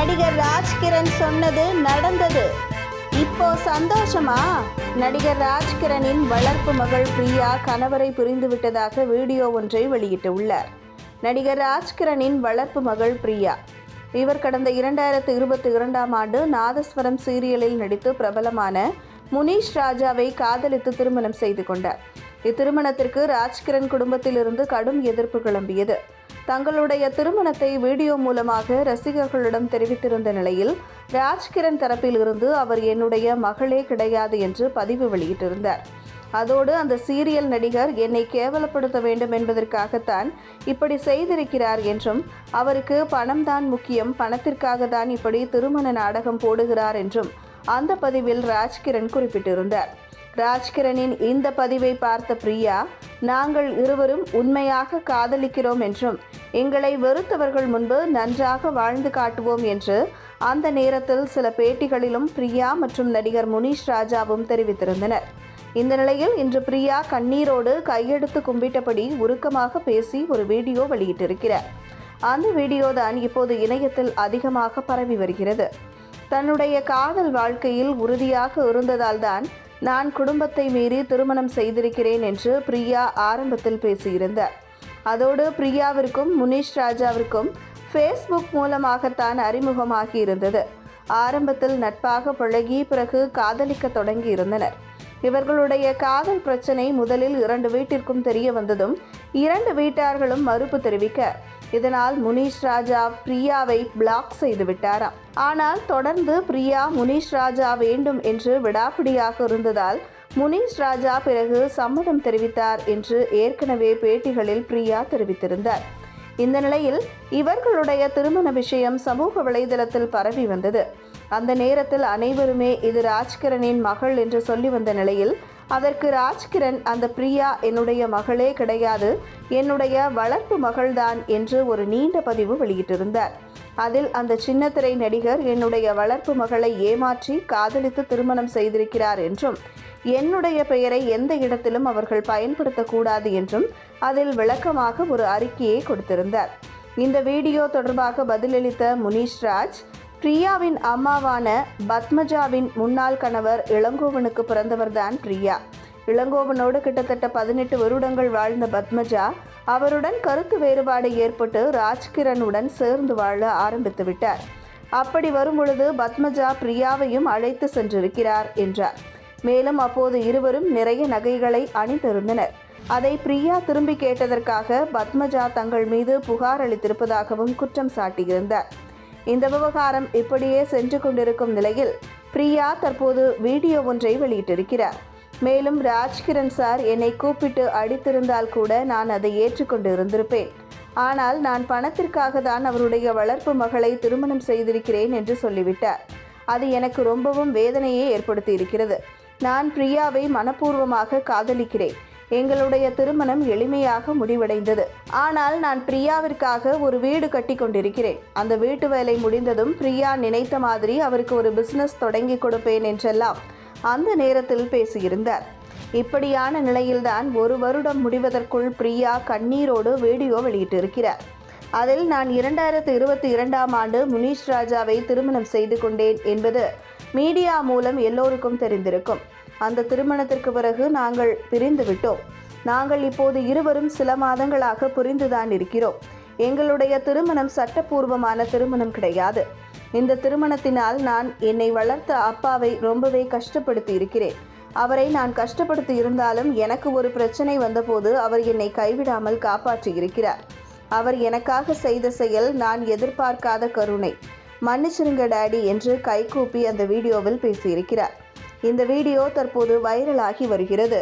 நடிகர் ராஜ்கிரண் சொன்னது நடந்தது. இப்போ சந்தோஷமா? நடிகர் ராஜ்கிரனின் வளர்ப்பு மகள் பிரியா கணவரை பிரிந்துவிட்டதாக வீடியோ ஒன்றை வெளியிட்டுள்ளார். நடிகர் ராஜ்கிரனின் வளர்ப்பு மகள் பிரியா. இவர் கடந்த இரண்டாயிரத்து இருபத்தி இரண்டாம் ஆண்டு நாதஸ்வரம் சீரியலில் நடித்து பிரபலமான முனீஷ் ராஜாவை காதலித்து திருமணம் செய்து கொண்டார். இத்திருமணத்திற்கு ராஜ்கிரண் குடும்பத்திலிருந்து கடும் எதிர்ப்பு கிளம்பியது. தங்களுடைய திருமணத்தை வீடியோ மூலமாக ரசிகர்களிடம் தெரிவித்திருந்த நிலையில் ராஜ்கிரண் தரப்பில் இருந்து அவர் என்னுடைய மகளே கிடையாது என்று பதிவு வெளியிட்டிருந்தார். அதோடு அந்த சீரியல் நடிகர் என்னை கேவலப்படுத்த வேண்டும் என்பதற்காகத்தான் இப்படி செய்திருக்கிறார் என்றும் அவருக்கு பணம் தான் முக்கியம் பணத்திற்காக தான் இப்படி திருமண நாடகம் போடுகிறார் என்றும் அந்த பதிவில் ராஜ்கிரண் குறிப்பிட்டிருந்தார். ராஜ்கிரனின் இந்த பதிவை பார்த்த பிரியா நாங்கள் இருவரும் உண்மையாக காதலிக்கிறோம் என்றும் எங்களை வெறுத்தவர்கள் முன்பு நன்றாக வாழ்ந்து காட்டுவோம் என்று அந்த நேரத்தில் சில பேட்டிகளிலும் பிரியா மற்றும் நடிகர் முனீஷ் ராஜாவும் தெரிவித்திருந்தனர். இந்த நிலையில் இன்று பிரியா கண்ணீரோடு கையெடுத்து கும்பிட்டபடி உருக்கமாக பேசி ஒரு வீடியோ வெளியிட்டிருக்கிறார். அந்த வீடியோ தான் இப்போது இணையத்தில் அதிகமாக பரவி வருகிறது. தன்னுடைய காதல் வாழ்க்கையில் உறுதியாக இருந்ததால் தான் நான் குடும்பத்தை மீறி திருமணம் செய்திருக்கிறேன் என்று பிரியா ஆரம்பத்தில் பேசியிருந்தார். அதோடு பிரியாவிற்கும் முனீஷ் ராஜாவிற்கும் ஃபேஸ்புக் மூலமாகத்தான் அறிமுகமாகி இருந்தது. ஆரம்பத்தில் நட்பாக பழகி பிறகு காதலிக்க தொடங்கி இருந்தனர். இவர்களுடைய காதல் பிரச்சனை முதலில் இரண்டு வீட்டிற்கும் தெரிய வந்ததும் இரண்டு வீட்டார்களும் மறுப்பு தெரிவிக்க இதனால் முனீஷ் ராஜா பிரியாவை பிளாக் செய்து விட்டாராம். ஆனால் தொடர்ந்து பிரியா முனீஷ் ராஜா வேண்டும் என்று விடாப்பிடியாக இருந்ததால் முனீஷ் ராஜா பிறகு சம்மதம் தெரிவித்தார் என்று ஏற்கனவே பேட்டிகளில் பிரியா தெரிவித்திருந்தார். இந்த நிலையில் இவர்களுடைய திருமண விஷயம் சமூக வலைதளத்தில் பரவி வந்தது. அந்த நேரத்தில் அனைவருமே இது ராஜ்கிரனின் மகள் என்று சொல்லி வந்த நிலையில் அதற்கு ராஜ்கிரண் அந்த பிரியா என்னுடைய மகளே கிடையாது. என்னுடைய வளர்ப்பு மகள்தான் என்று ஒரு நீண்ட பதிவு வெளியிட்டிருந்தார். அதில் அந்த சின்னத்திரை நடிகர் என்னுடைய வளர்ப்பு மகளை ஏமாற்றி காதலித்து திருமணம் செய்திருக்கிறார் என்றும் என்னுடைய பெயரை எந்த இடத்திலும் அவர்கள் பயன்படுத்தக்கூடாது என்றும் அதில் விளக்கமாக ஒரு அறிக்கையை கொடுத்திருந்தார். இந்த வீடியோ தொடர்பாக பதிலளித்த முனீஷ் ராஜ் பிரியாவின் அம்மாவான பத்மஜாவின் முன்னாள் கணவர் இளங்கோவனுக்கு பிறந்தவர்தான் பிரியா. இளங்கோவனோடு கிட்டத்தட்ட பதினெட்டு வருடங்கள் வாழ்ந்த பத்மஜா அவருடன் கருத்து வேறுபாடு ஏற்பட்டு ராஜ்கிரனுடன் சேர்ந்து வாழ ஆரம்பித்து விட்டார். அப்படி வரும்பொழுது பத்மஜா பிரியாவையும் அழைத்து சென்றிருக்கிறார் என்றார். மேலும் அப்போது இருவரும் நிறைய நகைகளை அணிந்திருந்தனர். அதை பிரியா திரும்பி கேட்டதற்காக பத்மஜா தங்கள் மீது புகார் அளித்திருப்பதாகவும் குற்றம் சாட்டியிருந்தார். இந்த விவகாரம் இப்படியே சென்று கொண்டிருக்கும் நிலையில் பிரியா தற்போது வீடியோ ஒன்றை வெளியிட்டிருக்கிறார். மேலும் ராஜ்கிரண் சார் என்னை கூப்பிட்டு அடித்திருந்தால் கூட நான் அதை ஏற்றுக்கொண்டு இருந்திருப்பேன் ஆனால் நான் பணத்திற்காக தான் அவருடைய வளர்ப்பு மகளை திருமணம் செய்திருக்கிறேன் என்று சொல்லிவிட்டார். அது எனக்கு ரொம்பவும் வேதனையை ஏற்படுத்தி இருக்கிறது நான் பிரியாவை மனப்பூர்வமாக காதலிக்கிறேன். எங்களுடைய திருமணம் எளிமையாக முடிவடைந்தது. ஆனால் நான் பிரியாவிற்காக ஒரு வீடு கட்டி கொண்டிருக்கிறேன். அந்த வீட்டு வேலை முடிந்ததும் பிரியா நினைத்த மாதிரி அவருக்கு ஒரு பிசினஸ் தொடங்கி கொடுப்பேன் என்றெல்லாம் அந்த நேரத்தில் பேசியிருந்தார். இப்படியான நிலையில்தான் ஒரு வருடம் முடிவதற்குள் பிரியா கண்ணீரோடு வீடியோ வெளியிட்டிருக்கிறார். அதில் நான் இரண்டாயிரத்து இருபத்தி இரண்டாம் ஆண்டு முனீஷ் ராஜாவை திருமணம் செய்து கொண்டேன் என்பது மீடியா மூலம் எல்லோருக்கும் தெரிந்திருக்கும். அந்த திருமணத்திற்கு பிறகு நாங்கள் பிரிந்து விட்டோம் நாங்கள் இப்போது இருவரும் சில மாதங்களாக புரிந்துதான் இருக்கிறோம். எங்களுடைய திருமணம் சட்டப்பூர்வமான திருமணம் கிடையாது. இந்த திருமணத்தினால் நான் என்னை வளர்த்த அப்பாவை ரொம்பவே கஷ்டப்படுத்தி இருக்கிறேன். அவரை நான் கஷ்டப்படுத்தி இருந்தாலும் எனக்கு ஒரு பிரச்சனை வந்தபோது அவர் என்னை கைவிடாமல் காப்பாற்றி இருக்கிறார். அவர் எனக்காக செய்த செயல் நான் எதிர்பார்க்காத கருணை. மன்னிச்சிருங்க டாடி என்று கைகூப்பி அந்த வீடியோவில் பேசியிருக்கிறார். இந்த வீடியோ தற்போது வைரலாகி வருகிறது.